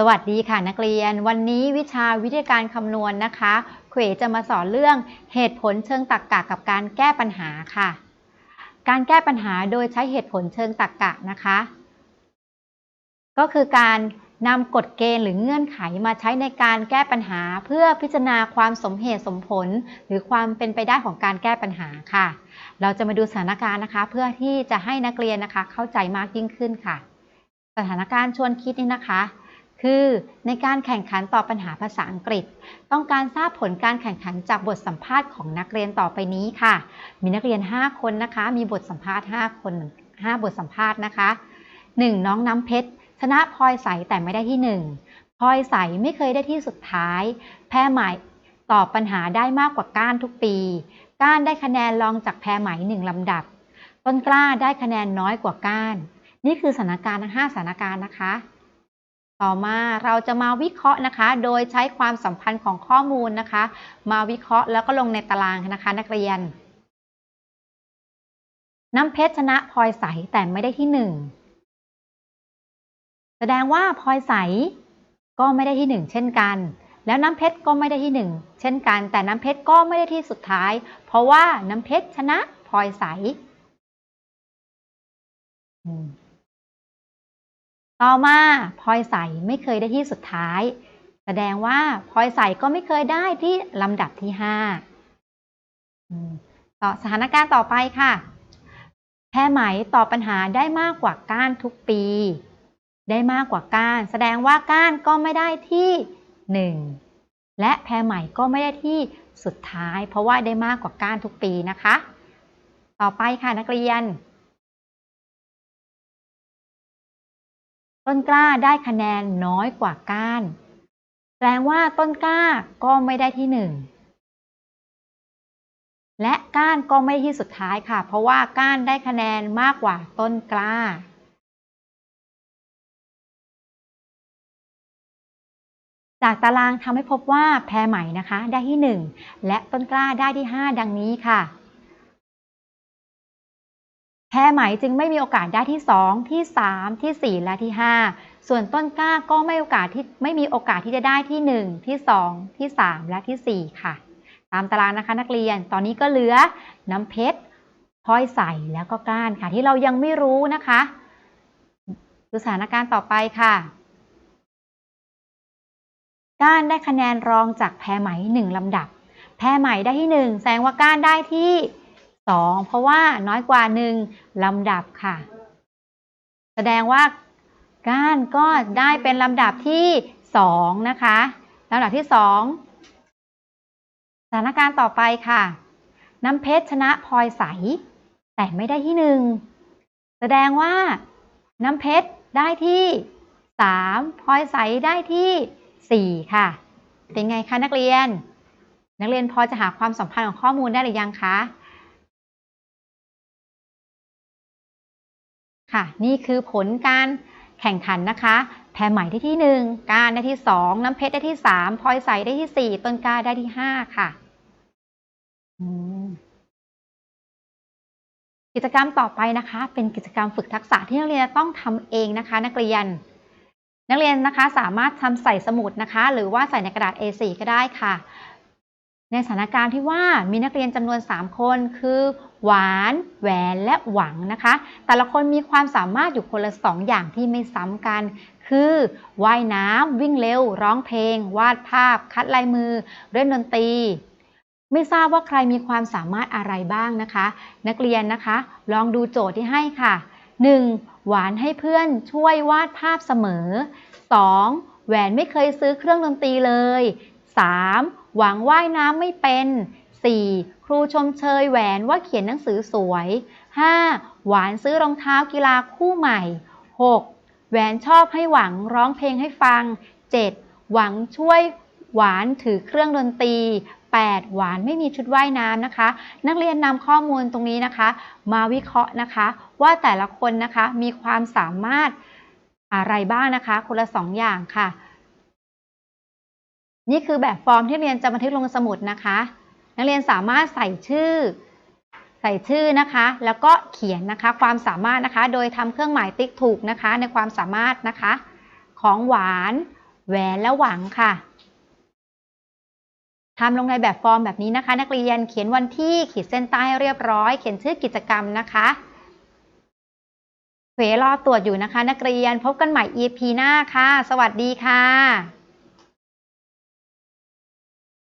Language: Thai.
สวัสดีค่ะนักเรียน วันนี้วิชาวิทยาการคำนวณนะคะเขวจะมาสอนเรื่องเหตุผลเชิงตรรกะกับการแก้ปัญหาค่ะ การแก้ปัญหาโดยใช้เหตุผลเชิงตรรกะนะคะ ก็คือการนำกฎเกณฑ์หรือเงื่อนไขมาใช้ในการแก้ปัญหา เพื่อพิจารณาความสมเหตุสมผล หรือความเป็นไปได้ของการแก้ปัญหาค่ะ เราจะมาดูสถานการณ์นะคะ เพื่อที่จะให้นักเรียนนะคะเข้าใจมากยิ่งขึ้นค่ะ สถานการณ์ชวนคิดนี่นะคะ คือในการแข่งขันตอบปัญหาภาษาอังกฤษ ต้องการทราบผลการแข่งขันจากบทสัมภาษณ์ของนักเรียนต่อไปนี้ค่ะ มีนักเรียน 5 คนนะคะ มีบทสัมภาษณ์ 5 คน 5 บทสัมภาษณ์นะคะ 1. น้องน้ำเพชรชนะพลอยใสแต่ไม่ได้ที่ 1พลอยใสไม่เคยได้ที่สุดท้าย แพ้ใหม่ตอบปัญหาได้มากกว่าก้านทุกปี ก้านได้คะแนนรองจากแพ้ไหมหนึ่งลำดับ ต้นกล้าได้คะแนนน้อยกว่าก้าน นี่คือสถานการณ์ทั้ง5สถานการณ์นะคะ ต่อมาเราจะมาวิเคราะห์นะคะ โดยใช้ความสัมพันธ์ของข้อมูลนะคะ มาวิเคราะห์แล้วก็ลงในตารางนะคะนักเรียน น้ำเพชรชนะพลอยใสแต่ไม่ได้ที่หนึ่งแสดงว่าพลอยใสก็ไม่ได้ที่หนึ่งเช่นกัน แล้วน้ำเพชรก็ไม่ได้ที่หนึ่งเช่นกัน แต่น้ำเพชรก็ไม่ได้ที่สุดท้าย เพราะว่าน้ำเพชรชนะพลอยใส ต่อมาพลอยใสไม่เคยได้ที่สุดท้าย แสดงว่าพลอยใสก็ไม่เคยได้ที่ลำดับที่ห้าต่อสถานการณ์ต่อไปค่ะ แพรไหมตอบปัญหาได้มากกว่าก้านทุกปี ได้มากกว่าก้าน แสดงว่าก้านก็ไม่ได้ที่หนึ่งและแพรไหมก็ไม่ได้ที่สุดท้าย เพราะว่าได้มากกว่าก้านทุกปีนะคะ ต่อไปค่ะนักเรียน ต้นกล้าได้คะแนนน้อยกว่าก้านแสดงว่าต้นกล้าก็ไม่ได้ที่หนึ่งและก้านก็ไม่ที่สุดท้ายค่ะ เพราะว่าก้านได้คะแนนมากกว่าต้นกล้า จากตารางทำให้พบว่าแพรไหมนะคะ ได้ที่ 1 และต้นกล้าได้ที่ 5 ดังนี้ค่ะ แพรไหมจึงไม่มีโอกาสได้ที่ 2 ที่ 3 ที่ 4 และที่ 5 ส่วนต้นกล้าก็ไม่โอกาสที่ไม่มีโอกาสที่จะได้ที่ 1 ที่ 2 ที่ 3 และที่ 4 ค่ะ ตามตารางนะคะนักเรียนตอนนี้ก็เหลือน้ำเพชรพลอยใสแล้วก็ก้านค่ะ ที่เรายังไม่รู้นะคะดูสถานการณ์ต่อไปค่ะ ก้านได้คะแนนรองจากแพรไหม 1 ลำดับ แพรไหมได้ที่ 1 แสดงว่าก้านได้ที่ 2 เพราะว่าน้อยกว่า 1 ลำดับค่ะ แสดงว่าก้านก็ได้เป็นลำดับที่ 2 นะคะลำดับที่ 2 สถานการณ์ต่อไปค่ะ น้ำเพชรชนะพลอยใส แต่ไม่ได้ที่ 1 แสดงว่า น้ำเพชรได้ที่ 3 พลอยใสได้ที่ 4 ค่ะ เป็นไงคะนักเรียน นักเรียนพอจะหาความสัมพันธ์ของข้อมูลได้หรือยังคะ ค่ะนี่คือผลการแข่งขันนะคะ แพรไหมได้ที่ 1 การได้ที่ 2 น้ำเพชรได้ที่3พลอยใสได้ที่ 4 ต้นกล้าได้ที่ 5 ค่ะ กิจกรรมต่อไปนะคะ เป็นกิจกรรมฝึกทักษะที่นักเรียนต้องทำเองนะคะ นักเรียน นักเรียนนะคะสามารถทำใส่สมุดนะคะ หรือว่าใส่ในกระดาษ A4 ก็ได้ค่ะ ในสถานการณ์ที่ว่ามีนักเรียนจำนวน 3 คนคือ หวาน แหวนและหวังนะคะ แต่ละคนมีความสามารถอยู่คนละ 2 อย่างที่ไม่ซ้ำกัน คือว่ายน้ำวิ่งเร็ว ร้องเพลง วาดภาพ คัดลายมือเล่นดนตรี ไม่ทราบว่าใครมีความสามารถอะไรบ้างนะคะ นักเรียนนะคะ ลองดูโจทย์ที่ให้ค่ะ 1. หวานให้เพื่อนช่วยวาดภาพเสมอ 2. แหวนไม่เคยซื้อเครื่องดนตรีเลย 3. หวังว่ายน้ำไม่เป็น 4. ครูชมเชยแหวนว่าเขียนหนังสือสวย 5. หวานซื้อรองเท้ากีฬาคู่ใหม่ 6. แหวนชอบให้หวังร้องเพลงให้ฟัง 7. หวังช่วยหวานถือเครื่องดนตรี 8. หวานไม่มีชุดว่ายน้ำนะคะ นักเรียนนำข้อมูลตรงนี้นะคะ มาวิเคราะห์นะคะ ว่าแต่ละคนนะคะมีความสามารถอะไรบ้างนะคะ คนละสองอย่างค่ะ นี่คือแบบฟอร์มที่เรียนจะบันทึกลงสมุดนะคะ นักเรียนสามารถใส่ชื่อ ใส่ชื่อนะคะ แล้วก็เขียนนะคะความสามารถนะคะ โดยทำเครื่องหมายติ๊กถูกนะคะ ในความสามารถนะคะ ของหวานแหวนและหวังค่ะทำลงในแบบฟอร์มแบบนี้นะคะ นักเรียนเขียนวันที่ขีดเส้นใต้เรียบร้อย เขียนชื่อกิจกรรมนะคะเวรอตรวจอยู่นะคะ นักเรียนพบกันใหม่ EP หน้าค่ะ สวัสดีค่ะ